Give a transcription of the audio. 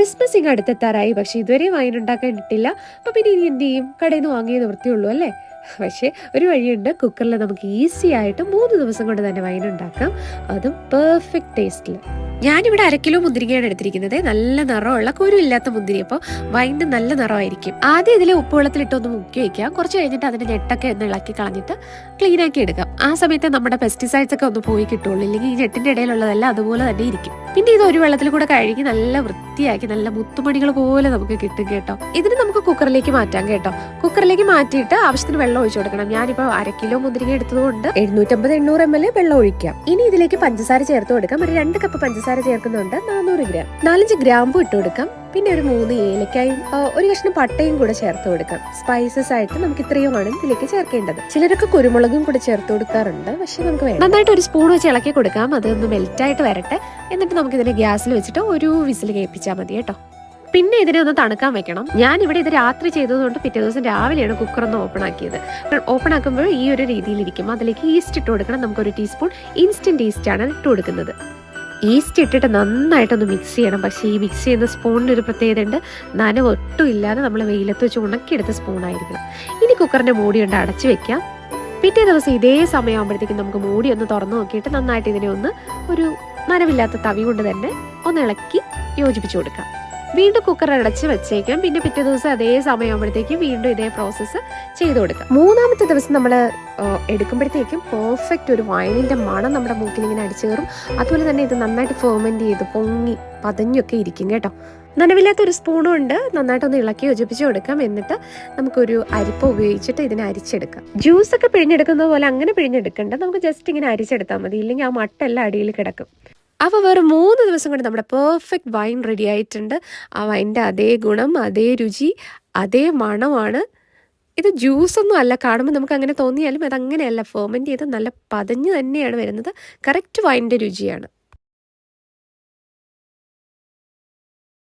Christmas ഇങ്ങ് അടുത്തെത്താറായി. പക്ഷെ ഇതുവരെ വൈൻ ഉണ്ടാക്കാൻ ഇട്ടില്ല. അപ്പൊ പിന്നെ ഇനി എന്ത് ചെയ്യും? കടയിൽ നിന്ന് വാങ്ങിയേ നിവൃത്തിയുള്ളൂ അല്ലേ? പക്ഷേ ഒരു വഴിയുണ്ട്. കുക്കറിൽ നമുക്ക് ഈസി ആയിട്ട് മൂന്ന് ദിവസം കൊണ്ട് തന്നെ വൈൻ ഉണ്ടാക്കാം. അതും പെർഫെക്റ്റ് ടേസ്റ്റിൽ ഞാനിവിടെ അര കിലോ മുന്തിരിങ്ങയാണ് എടുത്തിരിക്കുന്നത്. നല്ല നിറമുള്ള കുരുമില്ലാത്ത മുന്തിരി. അപ്പോൾ വൈന്റെ നല്ല നിറമായിരിക്കും. ആദ്യം ഇതിലെ ഉപ്പുവെള്ളത്തിലിട്ടൊന്ന് മുക്കി വയ്ക്കാം കുറച്ച് കഴിഞ്ഞിട്ട് അതിന്റെ ഞെട്ടൊക്കെ ഒന്ന് ഇളക്കി കളഞ്ഞിട്ട് ക്ലീൻ ആക്കി എടുക്കാം ആ സമയത്ത് നമ്മുടെ പെസ്റ്റിസൈഡ്സ് ഒക്കെ ഒന്ന് പോയി കിട്ടുള്ളൂ. ഇല്ലെങ്കിൽ ഈ ഞെട്ടിന്റെ ഇടയിലുള്ളതെല്ലാം അതുപോലെ തന്നെ ഇരിക്കും. പിന്നെ ഇത് ഒരു വെള്ളത്തിൽ കൂടെ കഴുകി നല്ല വൃത്തിയാക്കി നല്ല മുത്തുമണികൾ പോലെ നമുക്ക് കിട്ടും കേട്ടോ. ഇതിന് നമുക്ക് കുക്കറിലേക്ക് മാറ്റാം കേട്ടോ. കുക്കറിലേക്ക് മാറ്റിയിട്ട് ആവശ്യത്തിന് വെള്ളം ഒഴിച്ചു കൊടുക്കണം. ഞാനിപ്പോൾ അര കിലോ മുന്തിരിങ്ങ എടുത്തതുകൊണ്ട് എഴുന്നൂറ്റമ്പത് എണ്ണൂറ് എം എൽ വെള്ളം ഒഴിക്കാം. ഇനി ഇതിലേക്ക് പഞ്ചസാര ചേർത്ത് കൊടുക്കാം. ഒരു രണ്ട് കപ്പ് പഞ്ചസാര ചേർക്കുന്നുണ്ട്. നാനൂറ് ഗ്രാം. നാലഞ്ച് ഗ്രാമ്പു ഇട്ട് കൊടുക്കാം. പിന്നെ ഒരു മൂന്ന് ഏലക്കായും ഒരു കഷ്ണം പട്ടയും കൂടെ ചേർത്ത് കൊടുക്കാം. സ്പൈസസ് ആയിട്ട് നമുക്ക് ഇത്രയുമാണ് ഇതിലേക്ക് ചേർക്കേണ്ടത്. ചിലരൊക്കെ കുരുമുളകും കൂടെ ചേർത്ത് കൊടുക്കാറുണ്ട്. പക്ഷെ നമുക്ക് വേണം നന്നായിട്ട് ഒരു സ്പൂൺ വെച്ച് ഇളക്കി കൊടുക്കാം. അതൊന്ന് മെൽറ്റ് ആയിട്ട് വരട്ടെ. എന്നിട്ട് നമുക്ക് ഇതിനെ ഗ്യാസിൽ വെച്ചിട്ട് ഒരു വിസിൽ കേൾപ്പിച്ചാൽ മതി കേട്ടോ. പിന്നെ ഇതിനെ ഒന്ന് തണുക്കാൻ വെക്കണം. ഞാൻ ഇവിടെ ഇത് രാത്രി ചെയ്തതുകൊണ്ട് പിറ്റേ ദിവസം രാവിലെയാണ് കുക്കർ ഒന്ന് ഓപ്പൺ ആക്കിയത്. ഓപ്പൺ ആക്കുമ്പോൾ ഈ ഒരു രീതിയിലിരിക്കും അതിലേക്ക് ഈസ്റ്റ് ഇട്ട് കൊടുക്കണം. നമുക്ക് നമുക്കൊരു ടീസ്പൂൺ ഇൻസ്റ്റന്റ് ഈസ്റ്റ് ആണ് ഇട്ട് കൊടുക്കുന്നത്. ഈസ്റ്റ് ഇട്ടിട്ട് നന്നായിട്ടൊന്ന് മിക്സ് ചെയ്യണം. പക്ഷേ ഈ മിക്സ് ചെയ്യുന്ന സ്പൂണിന് ഒരു പ്രത്യേകത ഉണ്ട്. നനവ് ഒട്ടും ഇല്ലാതെ നമ്മൾ വെയിലത്ത് വെച്ച് ഉണക്കിയെടുത്ത സ്പൂണായിരിക്കണം ഇനി കുക്കറിന്റെ മൂടി കൊണ്ട് അടച്ചു വെക്കാം. പിറ്റേ ദിവസം ഇതേ സമയമാകുമ്പോഴത്തേക്കും നമുക്ക് മൂടി ഒന്ന് തുറന്നു നോക്കിയിട്ട് നന്നായിട്ട് ഇതിനെ ഒന്ന് ഒരു നനവില്ലാത്ത തവി കൊണ്ട് തന്നെ ഒന്ന് ഇളക്കി യോജിപ്പിച്ചു കൊടുക്കാം. വീണ്ടും കുക്കർ അടച്ച് വെച്ചേക്കാം. പിന്നെ പിറ്റേ ദിവസം അതേ സമയമാകുമ്പോഴത്തേക്കും വീണ്ടും ഇതേ പ്രോസസ്സ് ചെയ്ത് കൊടുക്കാം. മൂന്നാമത്തെ ദിവസം നമ്മൾ എടുക്കുമ്പോഴത്തേക്കും പെർഫെക്റ്റ് ഒരു വയലിന്റെ മണം നമ്മുടെ മൂക്കിൽ ഇങ്ങനെ അടിച്ചു കയറും അതുപോലെ തന്നെ ഇത് നന്നായിട്ട് ഫെർമെന്റ് ചെയ്ത് പൊങ്ങി പതഞ്ഞൊക്കെ ഇരിക്കും കേട്ടോ. നനവില്ലാത്ത ഒരു സ്പൂണും ഉണ്ട്. നന്നായിട്ടൊന്ന് ഇളക്കി യോജിപ്പിച്ച് കൊടുക്കാം. എന്നിട്ട് നമുക്കൊരു അരിപ്പ ഉപയോഗിച്ചിട്ട് ഇതിനെ അരിച്ചെടുക്കാം. ജ്യൂസൊക്കെ പിഴിഞ്ഞെടുക്കുന്നത് പോലെ അങ്ങനെ പിഴിഞ്ഞെടുക്കണ്ട. നമുക്ക് ജസ്റ്റ് ഇങ്ങനെ അരിച്ചെടുത്താൽ മതി. ഇല്ലെങ്കിൽ ആ മട്ടെല്ലാം അടിയിൽ കിടക്കും. അപ്പോൾ വെറും മൂന്ന് ദിവസം കൊണ്ട് നമ്മുടെ പെർഫെക്റ്റ് വൈൻ റെഡി ആയിട്ടുണ്ട്. ആ വൈന്റെ അതേ ഗുണം അതേ രുചി അതേ മണമാണ്. ഇത് ജ്യൂസൊന്നും അല്ല. കാണുമ്പോൾ നമുക്ക് അങ്ങനെ തോന്നിയാലും അതങ്ങനെയല്ല ഫെർമെന്റ് ചെയ്ത് നല്ല പതഞ്ഞ് തന്നെയാണ് വരുന്നത്. കറക്റ്റ് വൈന്റെ രുചിയാണ്.